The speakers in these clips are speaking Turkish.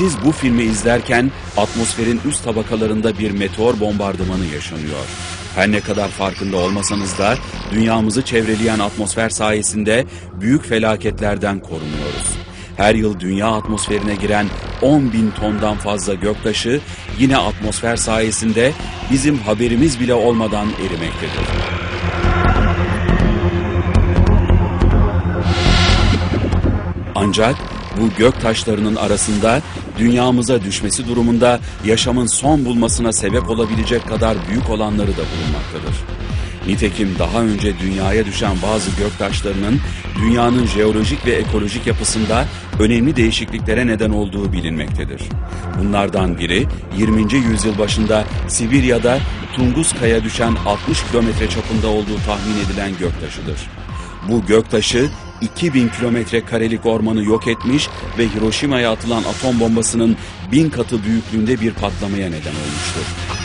Siz bu filmi izlerken atmosferin üst tabakalarında bir meteor bombardımanı yaşanıyor. Her ne kadar farkında olmasanız da dünyamızı çevreleyen atmosfer sayesinde büyük felaketlerden korunuyoruz. Her yıl dünya atmosferine giren 10 bin tondan fazla göktaşı yine atmosfer sayesinde bizim haberimiz bile olmadan erimektedir. Ancak bu gök taşlarının arasında dünyamıza düşmesi durumunda yaşamın son bulmasına sebep olabilecek kadar büyük olanları da bulunmaktadır. Nitekim daha önce dünyaya düşen bazı gök taşlarının dünyanın jeolojik ve ekolojik yapısında önemli değişikliklere neden olduğu bilinmektedir. Bunlardan biri 20. yüzyıl başında Sibirya'da Tunguska'ya düşen 60 kilometre çapında olduğu tahmin edilen göktaşıdır. Bu göktaşı 2000 kilometre karelik ormanı yok etmiş ve Hiroşima'ya atılan atom bombasının bin katı büyüklüğünde bir patlamaya neden olmuştur.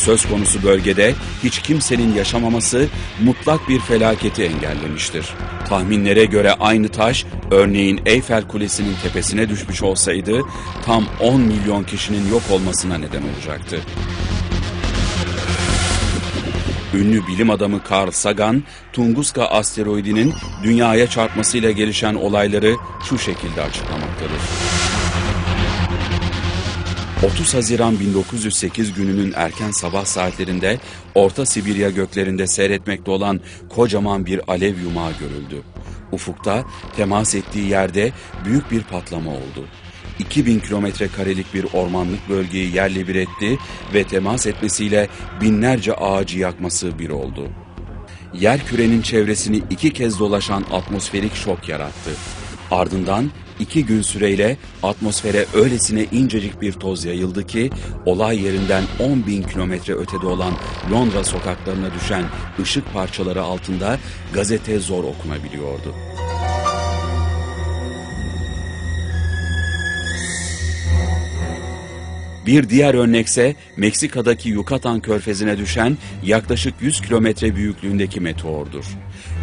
Söz konusu bölgede hiç kimsenin yaşamaması mutlak bir felaketi engellemiştir. Tahminlere göre aynı taş örneğin Eyfel Kulesi'nin tepesine düşmüş olsaydı tam 10 milyon kişinin yok olmasına neden olacaktı. Ünlü bilim adamı Carl Sagan, Tunguska asteroidinin dünyaya çarpmasıyla gelişen olayları şu şekilde açıklamaktadır. 30 Haziran 1908 gününün erken sabah saatlerinde Orta Sibirya göklerinde seyretmekte olan kocaman bir alev yumağı görüldü. Ufukta temas ettiği yerde büyük bir patlama oldu. 2000 kilometre karelik bir ormanlık bölgeyi yerle bir etti ve temas etmesiyle binlerce ağacı yakması bir oldu. Yer kürenin çevresini iki kez dolaşan atmosferik şok yarattı. Ardından iki gün süreyle atmosfere öylesine incecik bir toz yayıldı ki olay yerinden 10 bin kilometre ötede olan Londra sokaklarına düşen ışık parçaları altında gazete zor okunabiliyordu. Bir diğer örnekse Meksika'daki Yucatan körfezine düşen yaklaşık 100 kilometre büyüklüğündeki meteordur.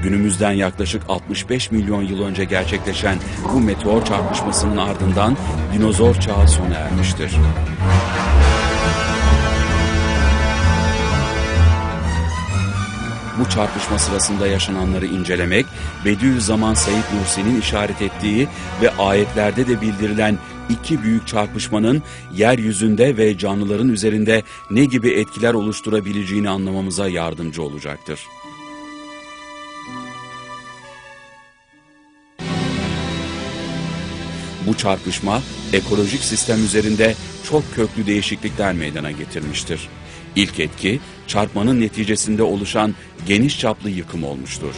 Günümüzden yaklaşık 65 milyon yıl önce gerçekleşen bu meteor çarpışmasının ardından dinozor çağı sona ermiştir. Bu çarpışma sırasında yaşananları incelemek, Bediüzzaman Said Nursi'nin işaret ettiği ve ayetlerde de bildirilen iki büyük çarpışmanın yeryüzünde ve canlıların üzerinde ne gibi etkiler oluşturabileceğini anlamamıza yardımcı olacaktır. Bu çarpışma ekolojik sistem üzerinde çok köklü değişiklikler meydana getirmiştir. İlk etki çarpmanın neticesinde oluşan geniş çaplı yıkım olmuştur.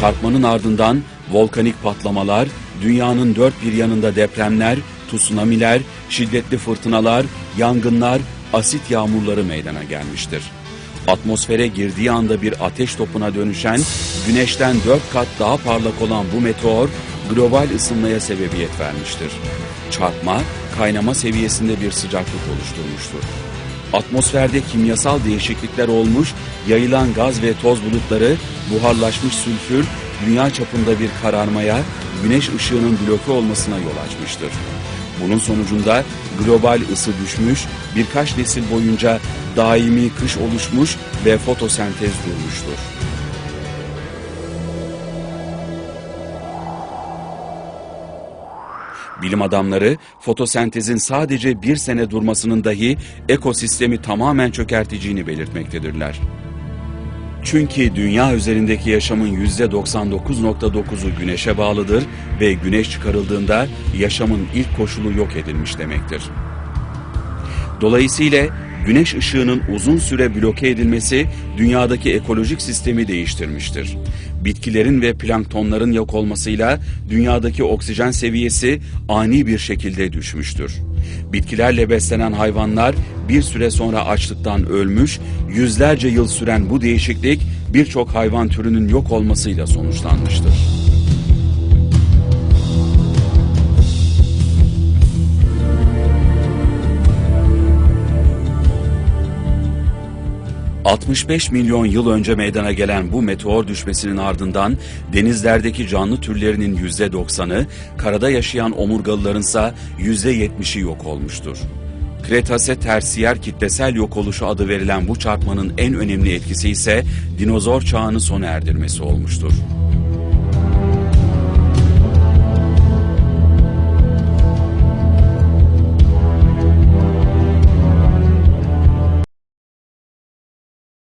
Çarpmanın ardından volkanik patlamalar, dünyanın dört bir yanında depremler, tsunamiler, şiddetli fırtınalar, yangınlar, asit yağmurları meydana gelmiştir. Atmosfere girdiği anda bir ateş topuna dönüşen, güneşten dört kat daha parlak olan bu meteor, global ısınmaya sebebiyet vermiştir. Çarpma, kaynama seviyesinde bir sıcaklık oluşturmuştur. Atmosferde kimyasal değişiklikler olmuş, yayılan gaz ve toz bulutları, buharlaşmış sülfür, dünya çapında bir kararmaya, güneş ışığının bloke olmasına yol açmıştır. Bunun sonucunda global ısı düşmüş, birkaç nesil boyunca daimi kış oluşmuş ve fotosentez durmuştur. Bilim adamları fotosentezin sadece bir sene durmasının dahi ekosistemi tamamen çökerteceğini belirtmektedirler. Çünkü dünya üzerindeki yaşamın %99.9'u güneşe bağlıdır ve güneş çıkarıldığında yaşamın ilk koşulu yok edilmiş demektir. Dolayısıyla güneş ışığının uzun süre bloke edilmesi dünyadaki ekolojik sistemi değiştirmiştir. Bitkilerin ve planktonların yok olmasıyla dünyadaki oksijen seviyesi ani bir şekilde düşmüştür. Bitkilerle beslenen hayvanlar bir süre sonra açlıktan ölmüş, yüzlerce yıl süren bu değişiklik birçok hayvan türünün yok olmasıyla sonuçlanmıştır. 65 milyon yıl önce meydana gelen bu meteor düşmesinin ardından denizlerdeki canlı türlerinin %90'ı, karada yaşayan omurgalılarınsa %70'i yok olmuştur. Kretase tersiyer kitlesel yok oluşu adı verilen bu çarpmanın en önemli etkisi ise dinozor çağını sona erdirmesi olmuştur.